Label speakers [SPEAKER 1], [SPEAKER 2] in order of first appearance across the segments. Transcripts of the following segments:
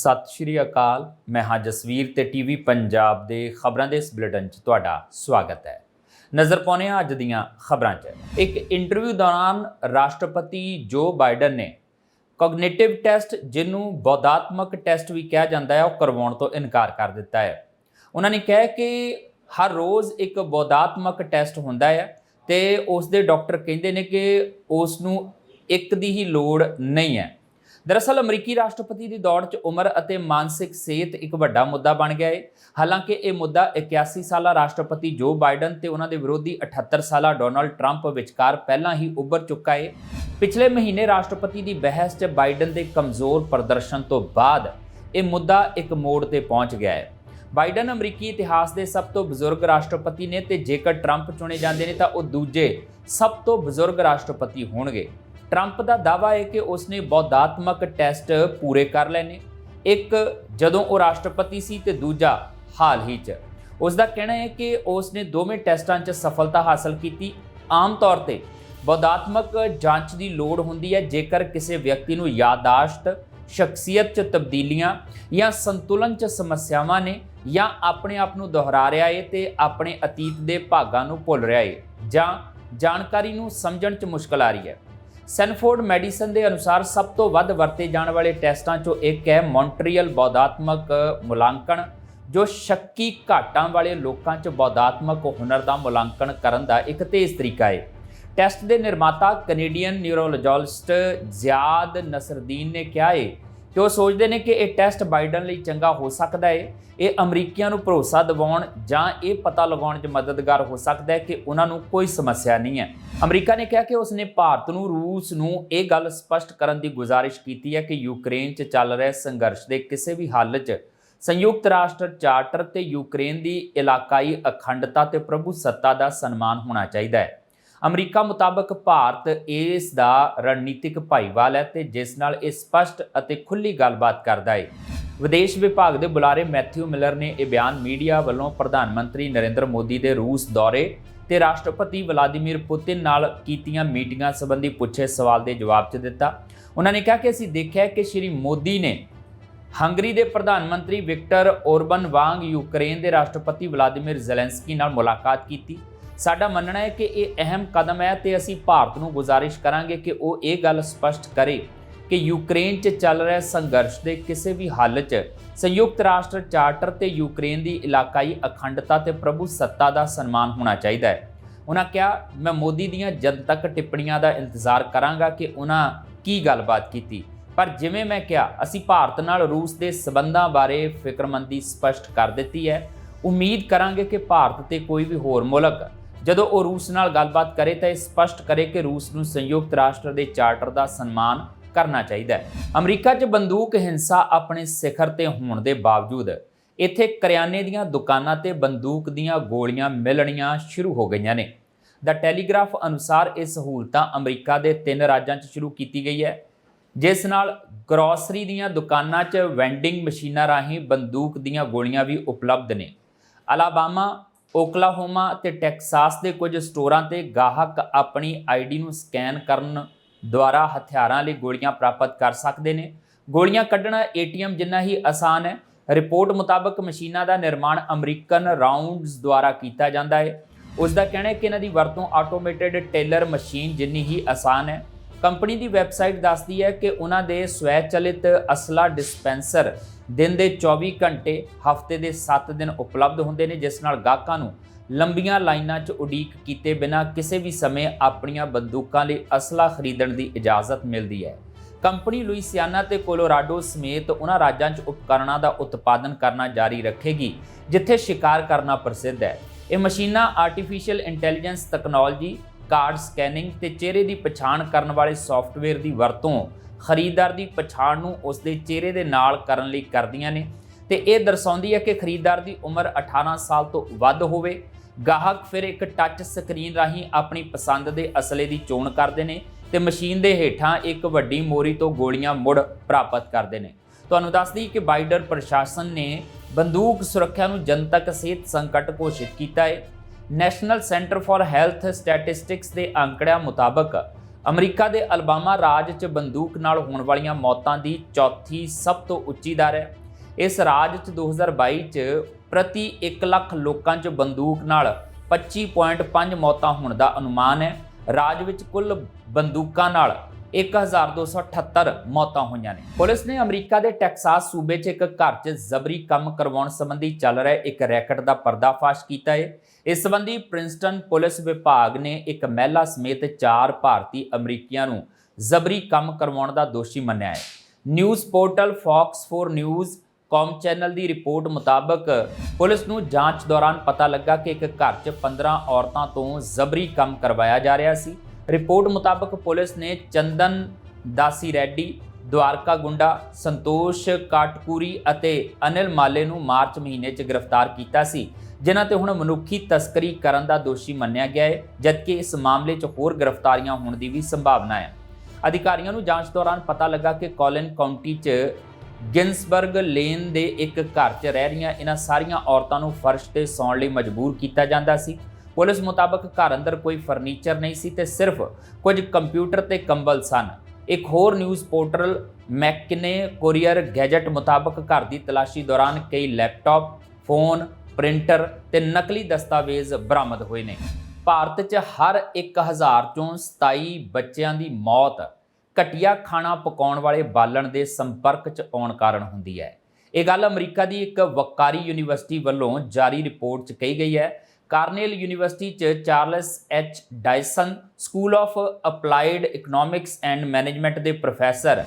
[SPEAKER 1] ਸਤਿ ਸ਼੍ਰੀ ਅਕਾਲ। ਮੈਂ ਹਾਂ ਜਸਵੀਰ ਤੇ ਟੀਵੀ ਪੰਜਾਬ ਦੇ ਖਬਰਾਂ ਦੇ ਇਸ ਬੁਲੇਟਿਨ 'ਚ ਤੁਹਾਡਾ ਸਵਾਗਤ ਹੈ। ਨਜ਼ਰ ਪਾਉਂਦੇ ਹਾਂ ਅੱਜ ਦੀਆਂ ਖਬਰਾਂ 'ਚ। ਇੱਕ ਇੰਟਰਵਿਊ ਦੌਰਾਨ ਰਾਸ਼ਟਰਪਤੀ ਜੋ ਬਾਈਡਨ ਨੇ ਕੋਗਨੀਟਿਵ ਟੈਸਟ ਜਿਹਨੂੰ ਬੌਧਾਤਮਕ ਟੈਸਟ ਵੀ ਕਿਹਾ ਜਾਂਦਾ ਹੈ, ਉਹ ਕਰਵਾਉਣ ਤੋਂ ਇਨਕਾਰ ਕਰ ਦਿੱਤਾ ਹੈ। ਉਹਨਾਂ ਨੇ ਕਿਹਾ ਕਿ ਹਰ ਰੋਜ਼ ਇੱਕ ਬੌਧਾਤਮਕ ਟੈਸਟ ਹੁੰਦਾ ਹੈ ਤੇ ਉਸ ਦੇ ਡਾਕਟਰ ਕਹਿੰਦੇ ਨੇ ਕਿ ਉਸ ਨੂੰ ਇੱਕ ਦੀ ਹੀ ਲੋੜ ਨਹੀਂ ਹੈ। ਦਰਅਸਲ ਅਮਰੀਕੀ ਰਾਸ਼ਟਰਪਤੀ ਦੀ ਦੌੜ 'ਚ ਉਮਰ ਅਤੇ ਮਾਨਸਿਕ ਸਿਹਤ ਇੱਕ ਵੱਡਾ ਮੁੱਦਾ ਬਣ ਗਿਆ ਹੈ ਹਾਲਾਂਕਿ ਇਹ ਮੁੱਦਾ 81 ਸਾਲਾ ਰਾਸ਼ਟਰਪਤੀ ਜੋ ਬਾਈਡਨ ਤੇ ਉਹਨਾਂ ਦੇ ਵਿਰੋਧੀ 78 ਸਾਲਾ ਡੋਨਲਡ ਟਰੰਪ ਵਿਚਕਾਰ ਪਹਿਲਾਂ ਹੀ ਉੱਭਰ ਚੁੱਕਾ ਹੈ ਪਿਛਲੇ ਮਹੀਨੇ ਰਾਸ਼ਟਰਪਤੀ ਦੀ ਬਹਿਸ 'ਚ ਬਾਈਡਨ ਦੇ ਕਮਜ਼ੋਰ ਪ੍ਰਦਰਸ਼ਨ ਤੋਂ ਬਾਅਦ ਇਹ ਮੁੱਦਾ ਇੱਕ ਮੋੜ ਤੇ ਪਹੁੰਚ ਗਿਆ ਹੈ ਬਾਈਡਨ ਅਮਰੀਕੀ ਇਤਿਹਾਸ ਦੇ ਸਭ ਤੋਂ ਬਜ਼ੁਰਗ ਰਾਸ਼ਟਰਪਤੀ ਨੇ ਤੇ ਜੇਕਰ ਟਰੰਪ ਚੁਣੇ ਜਾਂਦੇ ਨੇ ਤਾਂ ਉਹ ਦੂਜੇ ਸਭ ਤੋਂ ਬਜ਼ੁਰਗ ਰਾਸ਼ਟਰਪਤੀ ਹੋਣਗੇ। ਟਰੰਪ ਦਾ ਦਾਅਵਾ ਹੈ ਕਿ ਉਸਨੇ ਬੌਧਾਤਮਕ ਟੈਸਟ ਪੂਰੇ ਕਰ ਲਏ ਨੇ ਇੱਕ, ਜਦੋਂ ਉਹ ਰਾਸ਼ਟਰਪਤੀ ਸੀ ਤੇ ਦੂਜਾ, ਹਾਲ ਹੀ 'ਚ। ਉਸ ਦਾ ਕਹਿਣਾ ਹੈ ਕਿ ਉਸ ਨੇ ਦੋਵੇਂ ਟੈਸਟਾਂ 'ਚ ਸਫਲਤਾ ਹਾਸਲ ਕੀਤੀ। ਆਮ ਤੌਰ ਤੇ ਬੌਧਾਤਮਕ ਜਾਂਚ ਦੀ ਲੋੜ ਹੁੰਦੀ ਹੈ ਜੇਕਰ ਕਿਸੇ ਵਿਅਕਤੀ ਨੂੰ ਯਾਦਾਸ਼ਤ, ਸ਼ਖਸੀਅਤ 'ਚ ਤਬਦੀਲੀਆਂ ਜਾਂ ਸੰਤੁਲਨ 'ਚ ਸਮੱਸਿਆਵਾਂ ਨੇ ਜਾਂ ਆਪਣੇ ਆਪ ਨੂੰ ਦੁਹਰਾ ਰਿਹਾ ਏ ਤੇ ਆਪਣੇ ਅਤੀਤ ਦੇ ਭਾਗਾਂ ਨੂੰ ਭੁੱਲ ਰਿਹਾ ਏ ਜਾਂ ਜਾਣਕਾਰੀ ਨੂੰ ਸਮਝਣ 'ਚ ਮੁਸ਼ਕਲ ਆ ਰਹੀ ਹੈ। ਸੈਨਫੋਰਡ ਮੈਡੀਸਨ ਦੇ ਅਨੁਸਾਰ ਸਭ ਤੋਂ ਵੱਧ ਵਰਤੇ ਜਾਣ ਵਾਲੇ ਟੈਸਟਾਂ 'ਚੋਂ ਇੱਕ ਹੈ ਮੌਂਟਰੀਅਲ ਬੌਧਾਤਮਕ ਮੁਲਾਂਕਣ, ਜੋ ਸ਼ੱਕੀ ਘਾਟਾਂ ਵਾਲੇ ਲੋਕਾਂ 'ਚ ਬੌਧਾਤਮਕ ਹੁਨਰ ਦਾ ਮੁਲਾਂਕਣ ਕਰਨ ਦਾ ਇੱਕ ਤੇਜ਼ ਤਰੀਕਾ ਹੈ। ਟੈਸਟ ਦੇ ਨਿਰਮਾਤਾ ਕੈਨੇਡੀਅਨ ਨਿਊਰੋਲੋਜਿਸਟ ਜ਼ਿਆਦ ਨਸਰਦੀਨ ਨੇ ਕਿਹਾ ਹੈ ਕਿ ਉਹ ਸੋਚਦੇ ਨੇ ਕਿ ਇਹ ਟੈਸਟ ਬਾਈਡਨ ਲਈ ਚੰਗਾ ਹੋ ਸਕਦਾ ਹੈ ਇਹ ਅਮਰੀਕੀਆਂ ਨੂੰ ਭਰੋਸਾ ਦਿਵਾਉਣ ਜਾਂ ਇਹ ਪਤਾ ਲਗਾਉਣ 'ਚ ਮਦਦਗਾਰ ਹੋ ਸਕਦਾ ਹੈ ਕਿ ਉਹਨਾਂ ਨੂੰ ਕੋਈ ਸਮੱਸਿਆ ਨਹੀਂ ਹੈ। ਅਮਰੀਕਾ ਨੇ ਕਿਹਾ ਕਿ ਉਸਨੇ ਭਾਰਤ ਨੂੰ, ਰੂਸ ਨੂੰ ਇਹ ਗੱਲ ਸਪਸ਼ਟ ਕਰਨ ਦੀ ਗੁਜ਼ਾਰਿਸ਼ ਕੀਤੀ ਹੈ ਕਿ ਯੂਕਰੇਨ 'ਚ ਚੱਲ ਰਹੇ ਸੰਘਰਸ਼ ਦੇ ਕਿਸੇ ਵੀ ਹੱਲ 'ਚ ਸੰਯੁਕਤ ਰਾਸ਼ਟਰ ਚਾਰਟਰ ਤੇ ਯੂਕਰੇਨ ਦੀ ਇਲਾਕਾਈ ਅਖੰਡਤਾ ਤੇ ਪ੍ਰਭੂ ਸੱਤਾ ਦਾ ਸਨਮਾਨ ਹੋਣਾ ਚਾਹੀਦਾ ਹੈ। ਅਮਰੀਕਾ ਮੁਤਾਬਕ ਭਾਰਤ ਇਸ ਦਾ ਰਣਨੀਤਿਕ ਭਾਈਵਾਲ ਹੈ ਤੇ ਜਿਸ ਨਾਲ ਇਹ ਸਪਸ਼ਟ ਅਤੇ ਖੁੱਲੀ ਗੱਲਬਾਤ ਕਰਦਾ ਹੈ ਵਿਦੇਸ਼ ਵਿਭਾਗ ਦੇ ਬੁਲਾਰੇ ਮੈਥਿਊ ਮਿਲਰ ਨੇ ਇਹ ਬਿਆਨ ਮੀਡੀਆ ਵੱਲੋਂ ਪ੍ਰਧਾਨ ਮੰਤਰੀ ਨਰਿੰਦਰ ਮੋਦੀ ਦੇ ਰੂਸ ਦੌਰੇ ਤੇ ਰਾਸ਼ਟਰਪਤੀ ਵਲਾਦੀਮੀਰ ਪੁਤਿਨ ਨਾਲ ਕੀਤੀਆਂ ਮੀਟਿੰਗਾਂ ਸੰਬੰਧੀ ਪੁੱਛੇ ਸਵਾਲ ਦੇ ਜਵਾਬ 'ਚ ਦਿੱਤਾ। ਉਹਨਾਂ ਨੇ ਕਿਹਾ ਕਿ ਅਸੀਂ ਦੇਖਿਆ ਕਿ ਸ਼੍ਰੀ ਮੋਦੀ ਨੇ ਹੰਗਰੀ ਦੇ ਪ੍ਰਧਾਨ ਮੰਤਰੀ ਵਿਕਟਰ ਔਰਬਨ ਵਾਂਗ ਯੂਕਰੇਨ ਦੇ ਰਾਸ਼ਟਰਪਤੀ ਵਲਾਦੀਮੀਰ ਜ਼ੈਲੈਂਸਕੀ ਨਾਲ ਮੁਲਾਕਾਤ ਕੀਤੀ। ਸਾਡਾ ਮੰਨਣਾ ਹੈ ਕਿ ਇਹ ਅਹਿਮ ਕਦਮ ਹੈ ਤੇ ਅਸੀਂ ਭਾਰਤ ਨੂੰ ਗੁਜ਼ਾਰਿਸ਼ ਕਰਾਂਗੇ ਕਿ ਉਹ ਇਹ ਗੱਲ ਸਪਸ਼ਟ ਕਰੇ ਕਿ ਯੂਕਰੇਨ 'ਚ ਚੱਲ ਰਹੇ ਸੰਘਰਸ਼ ਦੇ ਕਿਸੇ ਵੀ ਹੱਲ 'ਚ ਸੰਯੁਕਤ ਰਾਸ਼ਟਰ ਚਾਰਟਰ ਤੇ ਯੂਕਰੇਨ ਦੀ ਇਲਾਕਾਈ ਅਖੰਡਤਾ ਤੇ ਪ੍ਰਭੂ ਸੱਤਾ ਦਾ ਸਨਮਾਨ ਹੋਣਾ ਚਾਹੀਦਾ ਹੈ। ਉਹਨਾਂ ਕਿਹਾ, ਮੈਂ ਮੋਦੀ ਦੀਆਂ ਜਨਤਕ ਟਿੱਪਣੀਆਂ ਦਾ ਇੰਤਜ਼ਾਰ ਕਰਾਂਗਾ ਕਿ ਉਹਨਾਂ ਕੀ ਗੱਲਬਾਤ ਕੀਤੀ। ਪਰ ਜਿਵੇਂ ਮੈਂ ਕਿਹਾ, ਅਸੀਂ ਭਾਰਤ ਨਾਲ ਰੂਸ ਦੇ ਸਬੰਧਾਂ ਬਾਰੇ ਫਿਕਰਮੰਦੀ ਸਪਸ਼ਟ ਕਰ ਦਿੱਤੀ ਹੈ। ਉਮੀਦ ਕਰਾਂਗੇ ਕਿ ਭਾਰਤ ਤੇ ਕੋਈ ਵੀ ਹੋਰ ਮੁਲਕ ਜਦੋਂ ਉਹ ਰੂਸ ਨਾਲ ਗੱਲਬਾਤ ਕਰੇ ਤਾਂ ਇਹ ਸਪਸ਼ਟ ਕਰੇ ਕਿ ਰੂਸ ਨੂੰ ਸੰਯੁਕਤ ਰਾਸ਼ਟਰ ਦੇ ਚਾਰਟਰ ਦਾ ਸਨਮਾਨ ਕਰਨਾ ਚਾਹੀਦਾ ਹੈ। ਅਮਰੀਕਾ 'ਚ ਬੰਦੂਕ ਹਿੰਸਾ ਆਪਣੇ ਸਿਖਰ ਤੇ ਹੋਣ ਦੇ ਬਾਵਜੂਦ ਇੱਥੇ ਕਰਿਆਨੇ ਦੀਆਂ ਦੁਕਾਨਾਂ ਤੇ ਬੰਦੂਕ ਦੀਆਂ ਗੋਲੀਆਂ ਮਿਲਣੀਆਂ ਸ਼ੁਰੂ ਹੋ ਗਈਆਂ ਨੇ। ਦਾ ਟੈਲੀਗ੍ਰਾਫ ਅਨੁਸਾਰ ਇਹ ਸਹੂਲਤਾਂ ਅਮਰੀਕਾ ਦੇ ਤਿੰਨ ਰਾਜਾਂ 'ਚ ਸ਼ੁਰੂ ਕੀਤੀ ਗਈ ਹੈ, ਜਿਸ ਨਾਲ ਗਰੋਸਰੀ ਦੀਆਂ ਦੁਕਾਨਾਂ 'ਚ ਵੈਂਡਿੰਗ ਮਸ਼ੀਨਾਂ ਰਾਹੀਂ ਬੰਦੂਕ ਦੀਆਂ ਗੋਲੀਆਂ ਵੀ ਉਪਲਬਧ ਨੇ। ਅਲਾਬਾਮਾ ਓਕਲਾਹੋਮਾ ਤੇ ਟੈਕਸਾਸ ਦੇ ਕੁਝ ਸਟੋਰਾਂ ਤੇ ਗਾਹਕ ਆਪਣੀ ਆਈਡੀ ਨੂੰ ਸਕੈਨ ਕਰਨ ਦੁਆਰਾ ਹਥਿਆਰਾਂ ਲਈ ਗੋਲੀਆਂ ਪ੍ਰਾਪਤ ਕਰ ਸਕਦੇ ਨੇ। ਗੋਲੀਆਂ ਕੱਢਣਾ ਏਟੀਐਮ ਜਿੰਨਾ ਹੀ ਆਸਾਨ ਹੈ। ਰਿਪੋਰਟ ਮੁਤਾਬਕ ਮਸ਼ੀਨਾਂ ਦਾ ਨਿਰਮਾਣ ਅਮਰੀਕਨ ਰਾਉਂਡਸ ਦੁਆਰਾ ਕੀਤਾ ਜਾਂਦਾ ਹੈ। ਉਸ ਦਾ ਕਹਿਣਾ ਹੈ ਕਿ ਇਹਨਾਂ ਦੀ ਵਰਤੋਂ ਆਟੋਮੇਟਿਡ ਟੇਲਰ ਮਸ਼ੀਨ ਜਿੰਨੀ ਹੀ ਆਸਾਨ ਹੈ। ਕੰਪਨੀ ਦੀ ਵੈਬਸਾਈਟ ਦੱਸਦੀ ਹੈ ਕਿ ਉਹਨਾਂ ਦੇ ਸਵੈਚਲਿਤ ਅਸਲਾ ਡਿਸਪੈਂਸਰ ਦਿਨ ਦੇ 24 ਘੰਟੇ, ਹਫ਼ਤੇ ਦੇ 7 ਦਿਨ ਉਪਲਬਧ ਹੁੰਦੇ ਨੇ, ਜਿਸ ਨਾਲ ਗਾਹਕਾਂ ਨੂੰ ਲੰਬੀਆਂ ਲਾਈਨਾਂ 'ਚ ਉਡੀਕ ਕੀਤੇ ਬਿਨਾਂ ਕਿਸੇ ਵੀ ਸਮੇਂ ਆਪਣੀਆਂ ਬੰਦੂਕਾਂ ਲਈ ਅਸਲਾ ਖਰੀਦਣ ਦੀ ਇਜਾਜ਼ਤ ਮਿਲਦੀ ਹੈ। ਕੰਪਨੀ ਲੁਈਸਿਆਨਾ ਤੇ ਕੋਲੋਰਾਡੋ ਸਮੇਤ ਉਹਨਾਂ ਰਾਜਾਂ 'ਚ ਉਪਕਰਣਾਂ ਦਾ ਉਤਪਾਦਨ ਕਰਨਾ ਜਾਰੀ ਰੱਖੇਗੀ, ਜਿੱਥੇ ਸ਼ਿਕਾਰ ਕਰਨਾ ਪ੍ਰਸਿੱਧ ਹੈ। ਇਹ ਮਸ਼ੀਨਾਂ artificial intelligence technology card scanning ਤੇ ਚਿਹਰੇ ਦੀ ਪਛਾਣ ਕਰਨ ਵਾਲੇ ਸੌਫਟਵੇਅਰ ਦੀ ਵਰਤੋਂ ਖਰੀਦਦਾਰ ਦੀ ਪਛਾਣ ਨੂੰ ਉਸ ਦੇ ਚਿਹਰੇ ਦੇ ਨਾਲ ਕਰਨ ਲਈ ਕਰਦੀਆਂ ਨੇ। ਤੇ ਇਹ ਦਰਸਾਉਂਦੀ ਹੈ ਕਿ ਖਰੀਦਦਾਰ ਦੀ ਉਮਰ 18 ਸਾਲ ਤੋਂ ਵੱਧ ਹੋਵੇ। ਗਾਹਕ ਫਿਰ ਇੱਕ ਟੱਚ ਸਕਰੀਨ ਰਾਹੀਂ ਆਪਣੀ ਪਸੰਦ ਦੇ ਅਸਲੇ ਦੀ ਚੋਣ ਕਰਦੇ ਨੇ ਤੇ ਮਸ਼ੀਨ ਦੇ ਹੇਠਾਂ ਇੱਕ ਵੱਡੀ ਮੋਰੀ ਤੋਂ ਗੋਲੀਆਂ ਮੁੜ ਪ੍ਰਾਪਤ ਕਰਦੇ ਨੇ। ਤੁਹਾਨੂੰ ਦੱਸ ਦਈਏ ਕਿ ਬਾਈਡਰ ਪ੍ਰਸ਼ਾਸਨ ਨੇ ਬੰਦੂਕ ਸੁਰੱਖਿਆ ਨੂੰ ਜਨਤਕ ਸਿਹਤ ਸੰਕਟ ਘੋਸ਼ਿਤ ਕੀਤਾ ਹੈ। National centre for health statistics ਦੇ ਅੰਕੜਿਆਂ ਮੁਤਾਬਕ ਅਮਰੀਕਾ ਦੇ ਅਲਬਾਮਾ ਰਾਜ 'ਚ ਬੰਦੂਕ ਨਾਲ ਹੋਣ ਵਾਲੀਆਂ ਮੌਤਾਂ ਦੀ ਚੌਥੀ ਸਭ ਤੋਂ ਉੱਚੀ ਦਰ ਹੈ। ਇਸ ਰਾਜ 'ਚ 2022 'ਚ ਪ੍ਰਤੀ 1 ਲੱਖ ਲੋਕਾਂ 'ਚ ਬੰਦੂਕ ਨਾਲ 25.5 ਮੌਤਾਂ ਹੋਣ ਦਾ ਅਨੁਮਾਨ ਹੈ। ਰਾਜ ਵਿੱਚ ਕੁੱਲ ਬੰਦੂਕਾਂ ਨਾਲ 1278 ਮੌਤਾਂ ਹੋਈਆਂ ਨੇ। ਪੁਲਿਸ ਨੇ ਅਮਰੀਕਾ ਦੇ ਟੈਕਸਾਸ ਸੂਬੇ 'ਚ ਇੱਕ ਘਰ 'ਚ ਜ਼ਬਰੀ ਕੰਮ ਕਰਵਾਉਣ ਸੰਬੰਧੀ ਚੱਲ ਰਹੇ ਇੱਕ ਰੈਕਟ ਦਾ ਪਰਦਾਫਾਸ਼ ਕੀਤਾ ਹੈ। ਇਸ ਸੰਬੰਧੀ ਪ੍ਰਿੰਸਟਨ ਪੁਲਿਸ ਵਿਭਾਗ ਨੇ ਇੱਕ ਮਹਿਲਾ ਸਮੇਤ 4 ਭਾਰਤੀ ਅਮਰੀਕੀਆਂ ਨੂੰ ਜ਼ਬਰੀ ਕੰਮ ਕਰਵਾਉਣ ਦਾ ਦੋਸ਼ੀ ਮੰਨਿਆ ਹੈ। News portal Fox 4 news com channel ਦੀ ਰਿਪੋਰਟ ਮੁਤਾਬਕ ਪੁਲਿਸ ਨੂੰ ਜਾਂਚ ਦੌਰਾਨ ਪਤਾ ਲੱਗਾ ਕਿ ਇੱਕ ਘਰ 'ਚ 15 ਔਰਤਾਂ ਤੋਂ ਜ਼ਬਰੀ ਕੰਮ ਕਰਵਾਇਆ ਜਾ ਰਿਹਾ ਸੀ। ਰਿਪੋਰਟ ਮੁਤਾਬਕ ਪੁਲਿਸ ਨੇ ਚੰਦਨ, ਦਾਸੀ ਰੈਡੀ, ਦਵਾਰਕਾ ਗੁੰਡਾ, ਸੰਤੋਸ਼ ਕਾਟਕੂਰੀ ਅਤੇ ਅਨਿਲ ਮਾਲੇ ਨੂੰ ਮਾਰਚ ਮਹੀਨੇ 'ਚ ਗ੍ਰਿਫਤਾਰ ਕੀਤਾ ਸੀ, ਜਿਨ੍ਹਾਂ ਤੇ ਹੁਣ ਮਨੁੱਖੀ ਤਸਕਰੀ ਕਰਨ ਦਾ ਦੋਸ਼ੀ ਮੰਨਿਆ ਗਿਆ ਹੈ, ਜਦਕਿ ਇਸ ਮਾਮਲੇ 'ਚ ਹੋਰ ਗ੍ਰਿਫਤਾਰੀਆਂ ਹੋਣ ਦੀ ਵੀ ਸੰਭਾਵਨਾ ਹੈ। ਅਧਿਕਾਰੀਆਂ ਨੂੰ ਜਾਂਚ ਦੌਰਾਨ ਪਤਾ ਲੱਗਾ ਕਿ ਕੋਲਿਨ ਕਾਉਂਟੀ 'ਚ ਗਿੰਸਬਰਗ ਲੇਨ ਦੇ ਇੱਕ ਘਰ 'ਚ ਰਹਿ ਰਹੀਆਂ ਇਹਨਾਂ ਸਾਰੀਆਂ ਔਰਤਾਂ ਨੂੰ ਫਰਸ਼ ਤੇ ਸੌਣ ਲਈ ਮਜਬੂਰ ਕੀਤਾ ਜਾਂਦਾ ਸੀ। ਪੁਲਿਸ ਮੁਤਾਬਕ ਘਰ ਅੰਦਰ ਕੋਈ ਫਰਨੀਚਰ ਨਹੀਂ ਸੀ ਤੇ ਸਿਰਫ ਕੁਝ ਕੰਪਿਊਟਰ ਤੇ ਕੰਬਲ ਸਨ। ਇੱਕ ਹੋਰ news portal Mackay Courier Gazette ਮੁਤਾਬਕ ਘਰ ਦੀ ਤਲਾਸ਼ੀ ਦੌਰਾਨ ਕਈ ਲੈਪਟਾਪ, ਫੋਨ, ਪ੍ਰਿੰਟਰ ਤੇ ਨਕਲੀ ਦਸਤਾਵੇਜ਼ ਬਰਾਮਦ ਹੋਏ ਨੇ। ਭਾਰਤ 'ਚ ਹਰ 1000 ਚੋਂ 27 ਬੱਚਿਆਂ ਦੀ ਮੌਤ, ਘਟੀਆ ਖਾਣਾ ਪਕਾਉਣ ਵਾਲੇ ਬਾਲਣ ਦੇ ਸੰਪਰਕ 'ਚ ਆਉਣ ਕਾਰਨ ਹੁੰਦੀ ਹੈ। ਇਹ ਗੱਲ ਅਮਰੀਕਾ ਦੀ ਇੱਕ ਵਕਾਰੀ ਯੂਨੀਵਰਸਿਟੀ ਵੱਲੋਂ ਜਾਰੀ ਰਿਪੋਰਟ 'ਚ ਕਹੀ ਗਈ ਹੈ ਕਾਰਨੇਲ ਯੂਨੀਵਰਸਿਟੀ 'ਚ Charles H Dyson school of applied economics and management ਦੇ ਪ੍ਰੋਫੈਸਰ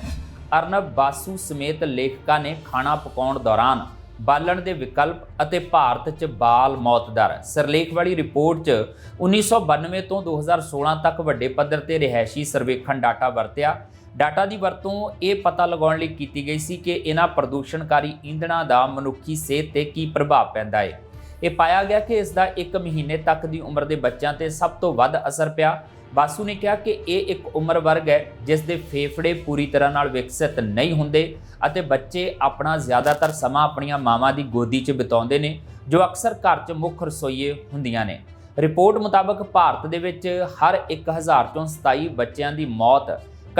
[SPEAKER 1] ਅਰਨਬ ਬਾਸੂ ਸਮੇਤ ਲੇਖਕਾਂ ਨੇ ਖਾਣਾ ਪਕਾਉਣ ਦੌਰਾਨ ਬਾਲਣ ਦੇ ਵਿਕਲਪ ਅਤੇ ਭਾਰਤ 'ਚ ਬਾਲ ਮੌਤ ਦਰ। ਸਿਰਲੇਖ ਵਾਲੀ ਰਿਪੋਰਟ 'ਚ 1992 ਤੋਂ 2016 ਤੱਕ ਵੱਡੇ ਪੱਧਰ ਤੇ ਰਿਹਾਇਸ਼ੀ ਸਰਵੇਖਣ ਡਾਟਾ ਵਰਤਿਆ। ਡਾਟਾ ਦੀ ਵਰਤੋਂ ਇਹ ਪਤਾ ਲਗਾਉਣ ਲਈ ਕੀਤੀ ਗਈ ਸੀ ਕਿ ਇਹਨਾਂ ਪ੍ਰਦੂਸ਼ਣਕਾਰੀ ਈਂਧਣਾਂ ਦਾ ਮਨੁੱਖੀ ਸਿਹਤ ਤੇ ਕੀ ਪ੍ਰਭਾਵ ਪੈਂਦਾ ਹੈ ਇਹ ਪਾਇਆ ਗਿਆ ਕਿ ਇਸ ਦਾ 1 ਮਹੀਨੇ ਤੱਕ ਦੀ ਉਮਰ ਦੇ ਬੱਚਿਆਂ ਤੇ ਸਭ ਤੋਂ ਵੱਧ ਅਸਰ ਪਿਆ। ਬਾਸੂ ਨੇ ਕਿਹਾ ਕਿ ਇਹ ਇੱਕ ਉਮਰ ਵਰਗ ਹੈ, ਜਿਸ ਦੇ ਫੇਫੜੇ ਪੂਰੀ ਤਰ੍ਹਾਂ ਨਾਲ ਵਿਕਸਿਤ ਨਹੀਂ ਹੁੰਦੇ ਅਤੇ ਬੱਚੇ ਆਪਣਾ ਜ਼ਿਆਦਾਤਰ ਸਮਾਂ ਆਪਣੀਆਂ ਮਾਵਾਂ ਦੀ ਗੋਦੀ 'ਚ ਬਿਤਾਉਂਦੇ ਨੇ, ਜੋ ਅਕਸਰ ਘਰ 'ਚ ਮੁੱਖ ਰਸੋਈਏ ਹੁੰਦੀਆਂ ਨੇ। ਰਿਪੋਰਟ ਮੁਤਾਬਕ ਭਾਰਤ ਦੇ ਵਿੱਚ ਹਰ 1000 ਚੋਂ 27 ਬੱਚਿਆਂ ਦੀ ਮੌਤ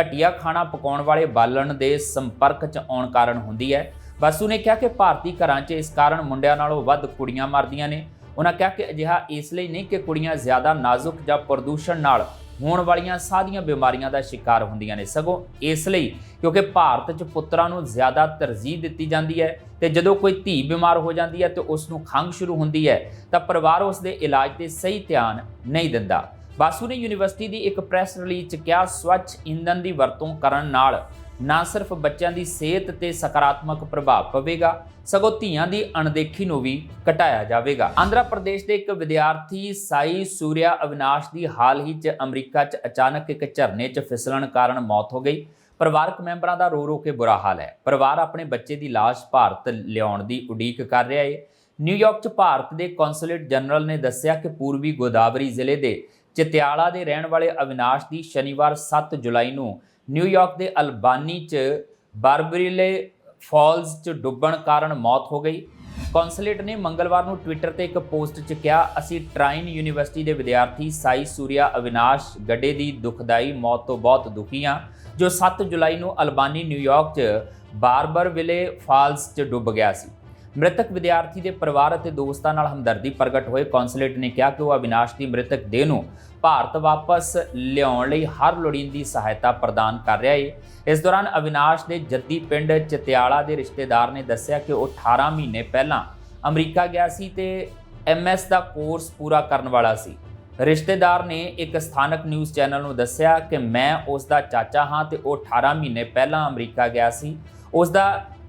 [SPEAKER 1] ਘਟੀਆ ਖਾਣਾ ਪਕਾਉਣ ਵਾਲੇ ਬਾਲਣ ਦੇ ਸੰਪਰਕ 'ਚ ਆਉਣ ਕਾਰਨ ਹੁੰਦੀ ਹੈ। ਬਾਸੂ ਨੇ ਕਿਹਾ ਕਿ ਭਾਰਤੀ ਘਰਾਂ 'ਚ ਇਸ ਕਾਰਨ ਮੁੰਡਿਆਂ ਨਾਲੋਂ ਵੱਧ ਕੁੜੀਆਂ ਮਰਦੀਆਂ ਨੇ। ਉਹਨਾਂ ਕਿਹਾ ਕਿ ਅਜਿਹਾ ਇਸ ਲਈ ਨਹੀਂ ਕਿ ਕੁੜੀਆਂ ਜ਼ਿਆਦਾ ਨਾਜ਼ੁਕ ਜਾਂ ਪ੍ਰਦੂਸ਼ਣ ਨਾਲ ਹੋਣ ਵਾਲੀਆਂ ਸਾਰੀਆਂ ਬਿਮਾਰੀਆਂ ਦਾ ਸ਼ਿਕਾਰ ਹੁੰਦੀਆਂ ਨੇ। ਸਗੋਂ ਇਸ ਲਈ ਕਿਉਂਕਿ ਭਾਰਤ 'ਚ ਪੁੱਤਰਾਂ ਨੂੰ ਜ਼ਿਆਦਾ ਤਰਜੀਹ ਦਿੱਤੀ ਜਾਂਦੀ ਹੈ ਤੇ ਜਦੋਂ ਕੋਈ ਧੀ ਬਿਮਾਰ ਹੋ ਜਾਂਦੀ ਹੈ ਤੇ ਉਸ ਨੂੰ ਖੰਘ ਸ਼ੁਰੂ ਹੁੰਦੀ ਹੈ, ਤਾਂ ਪਰਿਵਾਰ ਉਸ ਦੇ ਇਲਾਜ ਤੇ ਸਹੀ ਧਿਆਨ ਨਹੀਂ ਦਿੰਦਾ। ਬਾਸੂ ਨੇ ਯੂਨੀਵਰਸਿਟੀ ਦੀ ਇੱਕ ਪ੍ਰੈਸ ਰਿਲੀਜ਼ 'ਚ ਕਿਹਾ, ਸਵੱਛ ਇੰਧਨ ਦੀ ਵਰਤੋਂ ਕਰਨ ਨਾਲ ਨਾ ਸਿਰਫ ਬੱਚਿਆਂ ਦੀ ਸਿਹਤ ਤੇ ਸਕਾਰਾਤਮਕ ਪ੍ਰਭਾਵ ਪਵੇਗਾ, ਸਗੋਂ ਧੀਆਂ ਦੀ ਅਣਦੇਖੀ ਨੂੰ ਵੀ ਘਟਾਇਆ ਜਾਵੇਗਾ। ਆਂਧਰਾ ਪ੍ਰਦੇਸ਼ ਦੇ ਇੱਕ ਵਿਦਿਆਰਥੀ ਸਾਈ ਸੂਰਿਆ ਅਵਿਨਾਸ਼ ਦੀ ਹਾਲ ਹੀ 'ਚ ਅਮਰੀਕਾ 'ਚ ਅਚਾਨਕ ਇੱਕ ਝਰਨੇ 'ਚ ਫਿਸਲਣ ਕਾਰਨ ਮੌਤ ਹੋ ਗਈ। ਪਰਿਵਾਰਕ ਮੈਂਬਰਾਂ ਦਾ ਰੋ ਰੋ ਕੇ ਬੁਰਾ ਹਾਲ ਹੈ। ਪਰਿਵਾਰ ਆਪਣੇ ਬੱਚੇ ਦੀ ਲਾਸ਼ ਭਾਰਤ ਲਿਆਉਣ ਦੀ ਉਡੀਕ ਕਰ ਰਿਹਾ ਹੈ ਨਿਊਯਾਰਕ 'ਚ ਭਾਰਤ ਦੇ ਕੌਂਸੂਲੇਟ ਜਨਰਲ ਨੇ ਦੱਸਿਆ ਕਿ ਪੂਰਬੀ ਗੋਦਾਵਰੀ ਜ਼ਿਲ੍ਹੇ ਦੇ ਚਿਤਿਆਲਾ ਦੇ ਰਹਿਣ ਵਾਲੇ ਅਵਿਨਾਸ਼ ਦੀ ਸ਼ਨੀਵਾਰ 7 ਜੁਲਾਈ ਨੂੰ ਨਿਊਯਾਰਕ ਦੇ ਅਲਬਾਨੀ 'ਚ ਬਾਰਬਰੀਲੇ ਫਾਲਸ 'ਚ ਡੁੱਬਣ ਕਾਰਨ ਮੌਤ ਹੋ ਗਈ। ਕੌਂਸੂਲੇਟ ਨੇ ਮੰਗਲਵਾਰ ਨੂੰ ਟਵਿੱਟਰ ਤੇ ਇੱਕ ਪੋਸਟ 'ਚ ਕਿਹਾ, ਅਸੀਂ ਟ੍ਰਾਈਨ ਯੂਨੀਵਰਸਿਟੀ ਦੇ ਵਿਦਿਆਰਥੀ ਸਾਈ ਸੂਰਿਆ ਅਵਿਨਾਸ਼ ਗੱਡੇ ਦੀ ਦੁਖਦਾਈ ਮੌਤ ਤੋਂ ਬਹੁਤ ਦੁਖੀ ਹਾਂ, ਜੋ 7 ਜੁਲਾਈ ਨੂੰ ਅਲਬਾਨੀ ਨਿਊਯਾਰਕ 'ਚ ਬਾਰਬਰਵਿਲੇ ਫਾਲਸ 'ਚ ਡੁੱਬ ਗਿਆ ਸੀ। ਮ੍ਰਿਤਕ ਵਿਦਿਆਰਥੀ ਦੇ ਪਰਿਵਾਰ ਅਤੇ ਦੋਸਤਾਂ ਨਾਲ ਹਮਦਰਦੀ ਪ੍ਰਗਟ ਹੋਏ। ਕੌਂਸੂਲੇਟ ਨੇ ਕਿਹਾ ਕਿ ਉਹ ਅਵਿਨਾਸ਼ ਦੀ ਮ੍ਰਿਤਕ ਦੇਹ ਨੂੰ ਭਾਰਤ ਵਾਪਸ ਲਿਆਉਣ ਲਈ ਹਰ ਲੋੜੀਂਦੀ ਸਹਾਇਤਾ ਪ੍ਰਦਾਨ ਕਰ ਰਿਹਾ ਹੈ ਇਸ ਦੌਰਾਨ ਅਵਿਨਾਸ਼ ਦੇ ਜੱਦੀ ਪਿੰਡ ਚਤਿਆਲਾ ਦੇ ਰਿਸ਼ਤੇਦਾਰ ਨੇ ਦੱਸਿਆ ਕਿ ਉਹ 18 ਮਹੀਨੇ ਪਹਿਲਾਂ ਅਮਰੀਕਾ ਗਿਆ ਸੀ ਤੇ ਐਮਐਸ ਦਾ ਕੋਰਸ ਪੂਰਾ ਕਰਨ ਵਾਲਾ ਸੀ। ਰਿਸ਼ਤੇਦਾਰ ਨੇ ਇੱਕ ਸਥਾਨਕ ਨਿਊਜ਼ ਚੈਨਲ ਨੂੰ ਦੱਸਿਆ ਕਿ ਮੈਂ ਉਸ ਦਾ ਚਾਚਾ ਹਾਂ ਤੇ ਉਹ 18 ਮਹੀਨੇ ਪਹਿਲਾਂ ਅਮਰੀਕਾ ਗਿਆ ਸੀ। ਉਸ ਦਾ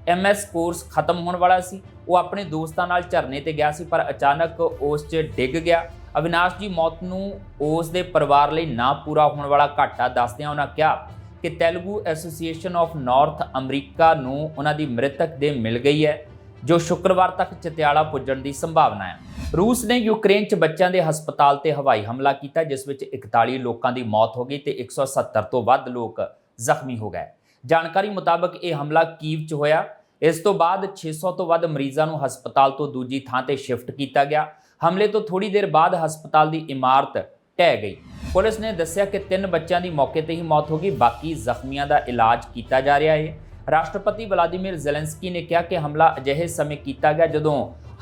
[SPEAKER 1] ਐਮਐਸ ਕੋਰਸ ਖਤਮ ਹੋਣ ਵਾਲਾ ਸੀ। ਉਹ ਆਪਣੇ ਦੋਸਤਾਂ ਨਾਲ ਝਰਨੇ ਤੇ ਗਿਆ ਸੀ, ਪਰ ਅਚਾਨਕ ਉਸ 'ਚ ਡਿੱਗ ਗਿਆ। ਅਵਿਨਾਸ਼ ਦੀ ਮੌਤ ਨੂੰ ਉਸ ਦੇ ਪਰਿਵਾਰ ਲਈ ਨਾ ਪੂਰਾ ਹੋਣ ਵਾਲਾ ਘਾਟਾ ਦੱਸਦਿਆਂ ਉਹਨਾਂ ਕਿਹਾ ਕਿ Telugu association of North America ਨੂੰ ਉਹਨਾਂ ਦੀ ਮ੍ਰਿਤਕ ਦੇ ਮਿਲ ਗਈ ਹੈ, ਜੋ ਸ਼ੁੱਕਰਵਾਰ ਤੱਕ ਚਤਿਆਲਾ ਪੁੱਜਣ ਦੀ ਸੰਭਾਵਨਾ ਹੈ। ਰੂਸ ਨੇ ਯੂਕਰੇਨ 'ਚ ਬੱਚਿਆਂ ਦੇ ਹਸਪਤਾਲ ਤੇ ਹਵਾਈ ਹਮਲਾ ਕੀਤਾ, ਜਿਸ ਵਿੱਚ 41 ਲੋਕਾਂ ਦੀ ਮੌਤ ਹੋ ਗਈ ਤੇ 170 ਤੋਂ ਵੱਧ ਲੋਕ ਜ਼ਖਮੀ ਹੋ ਗਏ। ਜਾਣਕਾਰੀ ਮੁਤਾਬਕ ਇਹ ਹਮਲਾ ਕੀਵ 'ਚ ਹੋਇਆ। ਇਸ ਤੋਂ ਬਾਅਦ 600 ਤੋਂ ਵੱਧ ਮਰੀਜ਼ਾਂ ਨੂੰ ਹਸਪਤਾਲ ਤੋਂ ਦੂਜੀ ਥਾਂ ਤੇ ਸ਼ਿਫਟ ਕੀਤਾ ਗਿਆ। ਹਮਲੇ ਤੋਂ ਥੋੜੀ ਦੇਰ ਬਾਅਦ ਹਸਪਤਾਲ ਦੀ ਇਮਾਰਤ ਢਹਿ ਗਈ। ਪੁਲਿਸ ਨੇ ਦੱਸਿਆ ਕਿ ਤਿੰਨ ਬੱਚਿਆਂ ਦੀ ਮੌਕੇ ਤੇ ਹੀ ਮੌਤ ਹੋ ਗਈ। ਬਾਕੀ ਜ਼ਖਮੀਆਂ ਦਾ ਇਲਾਜ ਕੀਤਾ ਜਾ ਰਿਹਾ ਹੈ। ਰਾਸ਼ਟਰਪਤੀ ਵਲਾਦੀਮੀਰ ਜ਼ੈਲੈਂਸਕੀ ਨੇ ਕਿਹਾ ਕਿ ਹਮਲਾ ਅਜਿਹੇ ਸਮੇਂ ਕੀਤਾ ਗਿਆ ਜਦੋਂ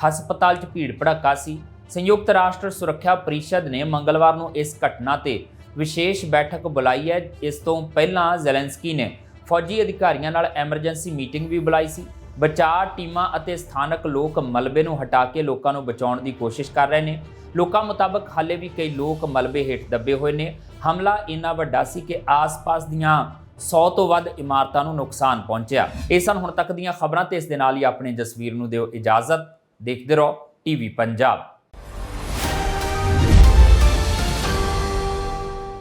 [SPEAKER 1] ਹਸਪਤਾਲ 'ਚ ਭੀੜ ਭੜੱਕਾ ਸੀ। ਸੰਯੁਕਤ ਰਾਸ਼ਟਰ ਸੁਰੱਖਿਆ ਪਰਿਸ਼ਦ ਨੇ ਮੰਗਲਵਾਰ ਨੂੰ ਇਸ ਘਟਨਾ ਤੇ ਵਿਸ਼ੇਸ਼ ਬੈਠਕ ਬੁਲਾਈ ਹੈ। ਇਸ ਤੋਂ ਪਹਿਲਾਂ ਜ਼ੈਲੈਂਸਕੀ ਨੇ ਫੌਜੀ ਅਧਿਕਾਰੀਆਂ ਨਾਲ ਐਮਰਜੈਂਸੀ ਮੀਟਿੰਗ ਵੀ ਬੁਲਾਈ ਸੀ। ਬਚਾਅ ਟੀਮਾਂ ਅਤੇ ਸਥਾਨਕ ਲੋਕ ਮਲਬੇ ਨੂੰ ਹਟਾ ਕੇ ਲੋਕਾਂ ਨੂੰ ਬਚਾਉਣ ਦੀ ਕੋਸ਼ਿਸ਼ ਕਰ ਰਹੇ ਨੇ। ਲੋਕਾਂ ਮੁਤਾਬਕ ਹਾਲੇ ਵੀ ਕਈ ਲੋਕ ਮਲਬੇ ਹੇਠ ਦੱਬੇ ਹੋਏ ਨੇ। ਹਮਲਾ ਇੰਨਾ ਵੱਡਾ ਸੀ ਕਿ ਆਸ-ਪਾਸ ਦੀਆਂ 100 ਤੋਂ ਵੱਧ ਇਮਾਰਤਾਂ ਨੂੰ ਨੁਕਸਾਨ ਪਹੁੰਚਿਆ। ਇਹ ਸਨ ਹੁਣ ਤੱਕ ਦੀਆਂ ਖਬਰਾਂ ਤੇ ਇਸ ਦੇ ਨਾਲ ਹੀ ਆਪਣੇ ਜਸਵੀਰ ਨੂੰ ਦਿਓ ਇਜਾਜ਼ਤ। ਦੇਖਦੇ ਰਹੋ, ਟੀਵੀ ਪੰਜਾਬ।